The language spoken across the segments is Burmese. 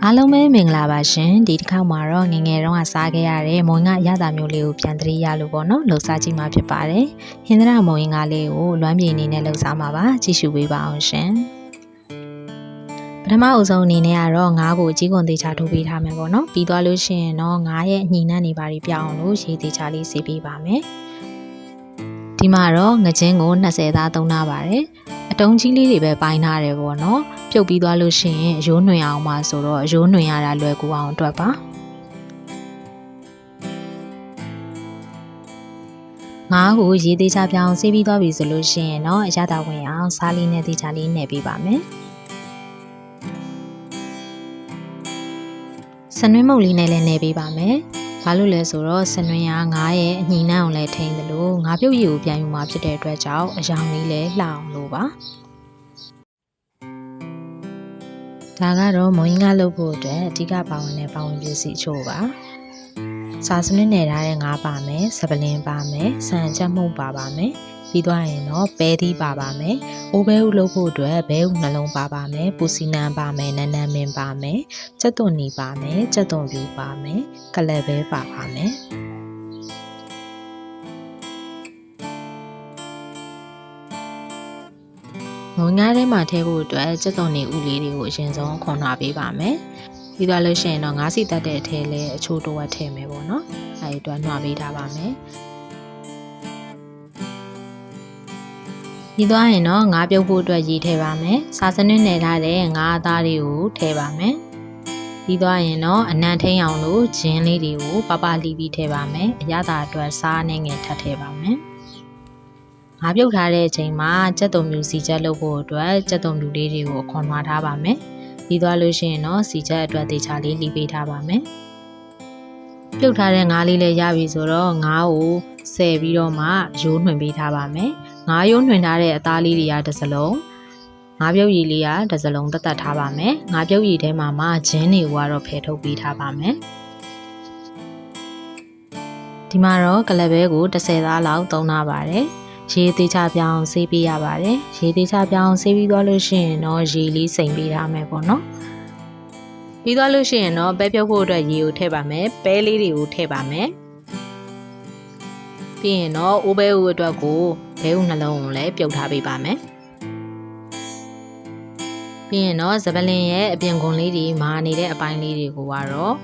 အားလုံးပဲမင်္ဂလာပါရှင်ဒီတစ်ခါမှာတော့ငယ်ငယ်တုန်းကစားခဲ့ရတဲ့မုံကအရသာမျိုးလေးကိုပြန်သတိရလို့ပေါ့နော်လှူစားကြည့်မှာဖြစ်ပါတယ်ဟင်္ဒရာမုံရင်ကားလေးကိုလွမ်းမြေအနေနဲ့လှူစားမှာပါကြည့်ရှုပေးပါအောင်ရှင်ပထမအုပ်ဆုံးအနေနဲ့ကတော့ငါးကိုအကြီးကွန်သေးချာထိုးပေးထားမယ်ပေါ့နော်ပြီးသွားလို့ရှိရင်တော့ငါးရဲ့ညှိနှံ့နေပါပြီးပြောင်းအောင်လို့ရေသေးချာလေးဆေးပေးပါမယ် ဒီမှာတော့ငချင်းကို20သားသုံးထားပါတယ်အတုံးကြီးလေးတွေပဲပိုင်းထားတယ်ပေါ့နော်ပြုတ်ပြီးသွားလို့ရှိရင်အရိုးနှွင်အောင်ပါဆိုတော့အရိုးနှွင်ရတာလွယ်ကူအောင်အတွက်ပါငါးကိုရေသေးချပြောင်းဆေးပြီးသွားပြီဆိုလို့ရှိရင်တော့အရသာဝင်အောင်စားလေးနဲ့သေးချလေးနဲ့ပေးပါမယ်စနွင်းမုတ်လေးနဲ့လည်းနေပေးပါမယ် ဘာလို့လဲဆိုတော့စနွင်းကငါးရဲ့အညီနှံ့အောင်လည်းထိန်းတယ်လို့ငါးပြုတ်ရည်ကိုပြန်ယူมาဖြစ်တဲ့အတွက်ကြောင့်အယောင်လေးလည်းလှအောင်လို့ပါဒါကတော့မုံငါလုပ်ဖို့အတွက်အဓိကပါဝင်တဲ့ပါဝင်ပစ္စည်းအချို့ပါ။စာစနစ်နယ်ထားတဲ့ငါးပါမယ်၊စပလင်ပါမယ်၊ဆန်ချက်မှုန့်ပါပါမယ်။ ပြီးသွားရင်တော့ပဲသီးပါပါမယ်။အိုးဘဲဥလုပ်ဖို့အတွက်ဘဲဥနှလုံးပါပါမယ်။ပူစီနံပါမယ်၊နန်းနန်းမင်းပါမယ်။ကြက်သွန်နီပါမယ်၊ကြက်သွန်ပြူပါမယ်။ကလယ်ဘဲပါပါမယ်။ငွေငါးထဲမှာထည့်ဖို့အတွက်စက်သွန်နေဥလေးတွေကိုအရင်ဆုံးခွန်ထွားပေးပါမယ်။ပြီးသွားလို့ရှိရင်တော့ငါးစီတက်တဲ့အထဲလဲအချိုးတော့ထည့်မယ်ပေါ့နော်။အဲဒီအတွက်နှွားပေးထားပါမယ်။ ပြီးသွားရင်တော့ငါးပြုတ်ဖို့အတွက်ရေထည့်ပါမယ်။စာစနစ်နယ်ထားတဲ့ငါးအသားတွေကိုထည့်ပါမယ်။ပြီးသွားရင်တော့အနံထိန်အောင်လို့ဂျင်းလေးတွေကိုပပလီပြီးထည့်ပါမယ်။အရသာအတွက်စားနဲ့ငယ်ထပ်ထည့်ပါမယ်။ငါပြုတ်ထားတဲ့အချိန်မှာကြက်သွန်မြူစီချက်လုပ်ဖို့အတွက်ကြက်သွန်မြူလေးတွေကိုခွန်ထွားထားပါမယ်။ပြီးသွားလို့ရှိရင်တော့စီချက်အတွက်တေချာလေးလှီးပေးထားပါမယ်။ပြုတ်ထားတဲ့ငါးလေးလည်းရပြီဆိုတော့ငါးကိုဆယ်ပြီးတော့မှရိုးနှွင်ပေးထားပါမယ်။ ငါးရိုးနှွင်ထားတဲ့အသားလေးတွေကတစ်စလုံးငါးပြုတ်ရည်လေးကတစ်စလုံးတက်တက်ထားပါမယ်။ငါးပြုတ်ရည်ထဲမှာမှဂျင်းတွေကတော့ဖယ်ထုတ်ပေးထားပါမယ်။ဒီမှာတော့ကလပ်ဘဲကို30သားလောက်သုံးထားပါတယ်။ရေသေးချပြောင်းဆေးပေးရပါတယ်ရေသေးချပြောင်းဆေးပြီးသွားလို့ရှိရင်တော့ရေလေးစိမ်ပေးထားမယ်ပေါ့နော်ပြီးသွားလို့ရှိရင်တော့ပဲပြုတ်ဖို့အတွက်ရေကိုထည့်ပါမယ်ပဲလေးတွေကိုထည့်ပါမယ်ပြီးရင်တော့အိုးပဲဦးအတွက်ကို ဘဲဦးနှလုံးကိုလည်းပြုတ်ထားပေးပါမယ်ပြီးရင်တော့ဇပလင်ရဲ့အပြင်ခွန်လေးတွေမာနေတဲ့အပိုင်းလေးတွေကိုကတော့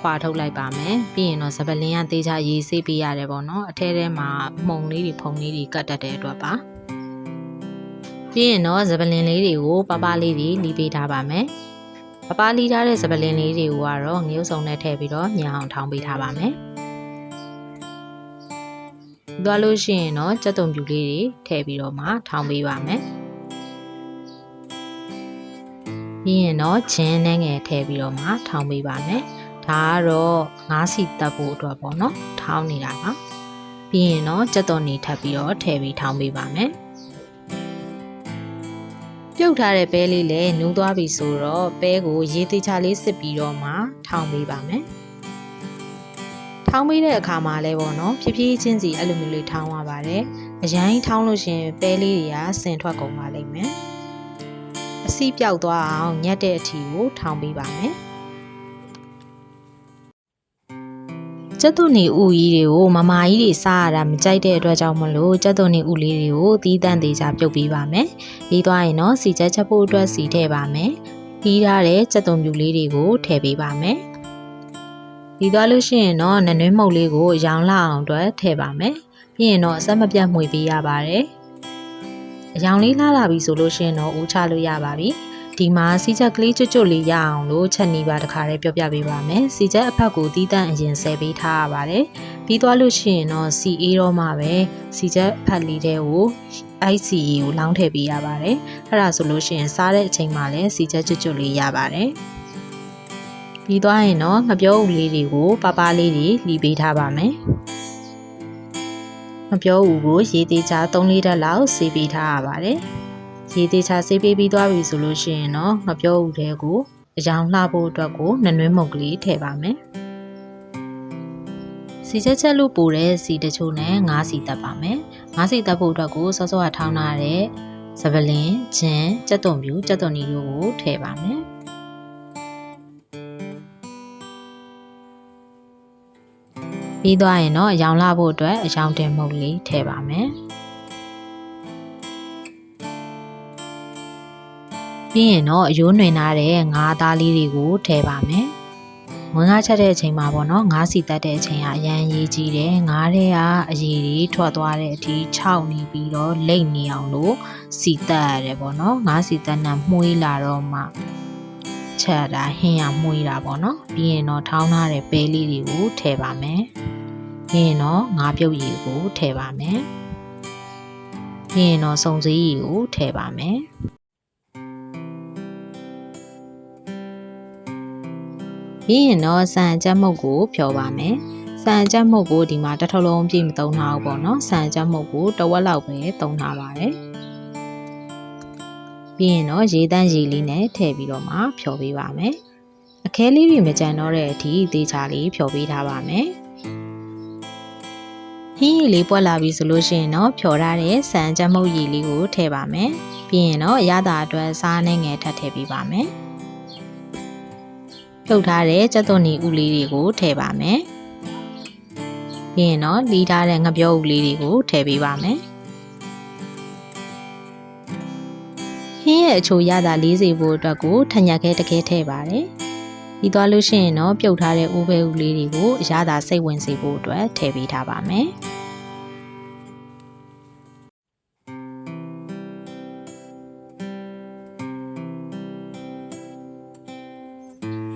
ခွာထုတ်လိုက်ပါမယ်ပြီးရင်တော့ဇပလင်ကတေးချရေးဆေးပေးရတယ်ပေါ့နော်အထဲထဲမှာမှုန်လေးတွေဖုံလေးတွေကတ်တတ်တဲ့အတွက်ပါပြီးရင်တော့ဇပလင်လေးတွေကိုပပလေးတွေလီးပေးထားပါမယ်ပပလီးထားတဲ့ဇပလင်လေးတွေကိုကတော့ငရုတ်စုံနဲ့ထည့်ပြီးတော့ညံအောင်ထောင်းပေးထားပါမယ် သွားလို့ရှိရင်တော့ကြက်သွန်ပြူလေးတွေထည့်ပြီးတော့မှထောင်းပေးပါမယ်ပြီးရင်တော့ဂျင်းနဲ့ငယ်ထည့်ပြီးတော့မှထောင်းပေးပါမယ်ဒါကတော့ငါးစီတက်ဖို့အတွက်ပေါ့နော်ထောင်းနေတာပါပြီးရင်တော့ကြက်သွန်နေထပ်ပြီးတော့ထည့်ပြီးထောင်းပေးပါမယ်ပြုတ်ထားတဲ့ပဲလေးလည်းနူးသွားပြီဆိုတော့ပဲကိုရေသေးချလေးစစ်ပြီးတော့မှထောင်းပေးပါမယ် ထောင်းပေးတဲ့အခါမှာလည်းပေါ့နော်ဖြည်းဖြည်းချင်းစီအဲ့လိုမျိုးလေးထောင်းရပါတယ်အရင်ထောင်းလို့ရှရင်ပဲလေးတွေကဆင်ထွက်ကုန်ပါလိမ့်မယ်အစီပြောက်သွားအောင်ညက်တဲ့အထီကိုထောင်းပေးပါမယ်ကျက်သွန်နေဥကြီးတွေကိုမမာကြီးတွေစားရတာမကြိုက်တဲ့အတွက်ကြောင့်မလို့ကျက်သွန်နေဥလေးတွေကိုတီးတန့်သေးချာပြုတ်ပေးပါမယ်။ပြီးသွားရင်တော့စီချက်ချက်ဖို့အတွက်စီထည့်ပါမယ်။ပြီးထားတဲ့ကျက်သွန်ပြူလေးတွေကိုထည့်ပေးပါမယ်။ ပြီးသွားလို့ရှိရင်တော့နနွေးမုတ်လေးကိုရောင်လှအောင်အတွက်ထည့်ပါမယ်။ပြီးရင်တော့အဆက်မပြတ်မှွေပေးရပါတယ်။အရောင်လေးလှလာပြီဆိုလို့ရှိရင်တော့ဦးချလို့ရပါပြီ။ဒီမှာစီချက်ကလေးကျွတ်ကျွတ်လေးရအောင်လို့ချက်နီးပါတခါလေးပြောပြပေးပါမယ်စီချက်အဖက်ကိုတီးတန့်အရင်ဆယ်ပေးထားရပါတယ်ပြီးသွားလို့ရှိရင်တော့စီအေးတော့မှပဲစီချက်အဖက်လေးတဲ့ကို ICE ကိုလောင်းထည့်ပေးရပါတယ်အဲ့ဒါဆိုလို့ရှိရင်စားတဲ့အချိန်မှာလည်းစီချက်ကျွတ်ကျွတ်လေးရပါတယ် ပြီးသွားရင်တော့ငပြောဦးလေးတွေကိုပပလေးတွေလှီပေးထားပါမယ်ငပြောဦးကိုရေသေးချာ3လီတာလောက်ဆေးပေးထားရပါတယ်ရေသေးချာဆေးပေးပြီးသွားပြီဆိုလို့ရှိရင်တော့ငပြောဦးတဲ့ကိုအယောင်လှဖို့အတွက်ကိုနနွေးမုတ်ကလေးထည့်ပါမယ်စီချက်ချက်လို့ပို့တဲ့စီတချို့နဲ့ငါးစီတက်ပါမယ်ငါးစီတက်ဖို့အတွက်ကိုစောစောကထောင်းထားတဲ့စပလင်ဂျင်းကြက်သွန်ပြူကြက်သွန်နီတို့ကိုထည့်ပါမယ် ပြီးသွားရင်တော့အယောင်လာဖို့အတွက်အယောင်တင်မုတ်လေးထည့်ပါမယ်ပြီးရင်တော့အယိုးနှွင်ထားတဲ့ငါးသားလေးတွေကိုထည့်ပါမယ်ငွေငါချက်တဲ့အချိန်မှာပေါ့နော်ငါးစီတက်တဲ့အချိန်ကအရန်ရေးကြီးတယ်ငါးတဲ့ကအရည်တွေထွက်သွားတဲ့အထိ6နေပြီးတော့လိတ်နေအောင်လို့စီတက်ရတယ်ပေါ့နော်ငါးစီတက်နဲ့မှုေးလာတော့မှ ချက်တာဟင်းရမှုေးတာပေါ့နော်ပြီးရင်တော့ထောင်းထားတဲ့ပဲလေးတွေကိုထည့်ပါမယ်ပြီးရင်တော့ငါးပြုတ်ရည်ကိုထည့်ပါမယ်ပြီးရင်တော့စုံစည်းရည်ကိုထည့်ပါမယ်ပြီးရင်တော့စံအကြက်မုတ်ကိုဖြော်ပါမယ်စံအကြက်မုတ်ကိုဒီမှာတစ်ထုံလုံးပြည့်မသုံးထားဘူးပေါ့နော်စံအကြက်မုတ်ကိုတစ်ဝက်လောက်ပဲသုံးထားပါတယ် ပြီးရင်တော့ရေတန့်ရေလေးနဲ့ထည့်ပြီးတော့မှဖြော်ပေးပါမယ်အခဲလေးတွေမကြံတော့တဲ့အထိသေးချာလေးဖြော်ပေးထားပါမယ်ဟင်းရည်လေးပွက်လာပြီဆိုလို့ရှိရင်တော့ဖြော်ထားတဲ့စံကြက်မုတ်ရည်လေးကိုထည့်ပါမယ်ပြီးရင်တော့ရတာအတွက်စားနဲ့ငယ်ထပ်ထည့်ပေးပါမယ်ဖြုတ်ထားတဲ့ကြက်သွန်နီဥလေးတွေကိုထည့်ပါမယ်။ပြီးရင်တော့လီးထားတဲ့ငပြောဥလေးတွေကိုထည့်ပေးပါမယ်။ ဟင်းရဲ့အချိုရတာလေးစီဖို့အတွက်ကိုထညက်ခဲတခဲထည့်ပါတယ်။ပြီးသွားလို့ရှိရင်တော့ပြုတ်ထားတဲ့ဥပဲဥလေးတွေကိုအရသာစိတ်ဝင်စေဖို့အတွက်ထည့်ပေးထားပါမယ်။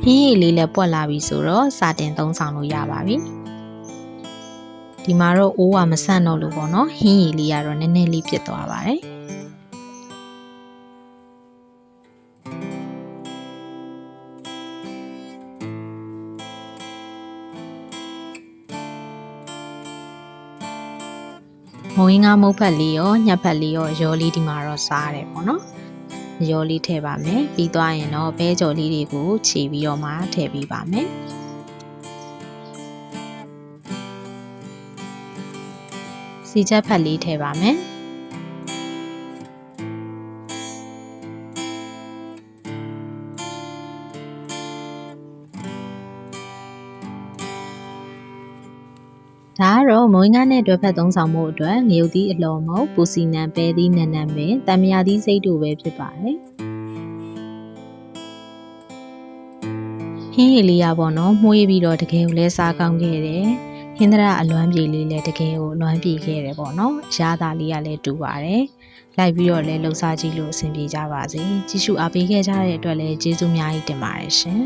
ဟင်းရည်လေးလည်းပွက်လာပြီဆိုတော့စာတင်သုံးဆောင်လို့ရပါပြီဒီမှာတော့အိုးကမဆန့်တော့လို့ပေါ့နော်ဟင်းရည်လေးကတော့နည်းနည်းလေးပြစ်သွားပါတယ် မဝင်းငါမုတ်ဖက်လေးရောညက်ဖက်လေးရောရောလေးဒီမှာတော့စားရတယ်ပေါ့နော်ရောလေးထည့်ပါမယ်ပြီးသွားရင်တော့ဘဲကြော်လေးတွေကိုခြေပြီးတော့မှထည့်ပေးပါမယ်စီချက်ဖက်လေးထည့်ပါမယ် ဒါကတော့မွေးငါနဲ့တွဲဖက်သုံးဆောင်မှုအတွက်ငရုတ်သီးအလော်မုတ်ပူစီနံပဲသီးနံနံပင်တံမြာသီးစိတ်တို့ပဲဖြစ်ပါတယ်ဟင်းရည်လေးရပေါ့နော်မှုေးပြီးတော့တကယ်ကိုလဲစားကောင်းခဲ့တယ်ဟင်းသရအလွမ်းပြေလေးလည်းတကယ်ကိုအလွမ်းပြေခဲ့တယ်ပေါ့နော်ရတာလေးကလည်းတူပါတယ်လိုက်ပြီးတော့လည်းလှူစားကြည့်လို့အဆင်ပြေကြပါစေကြည့်ရှုအားပေးခဲ့ကြတဲ့အတွက်လည်းကျေးဇူးအများကြီးတင်ပါတယ်ရှင်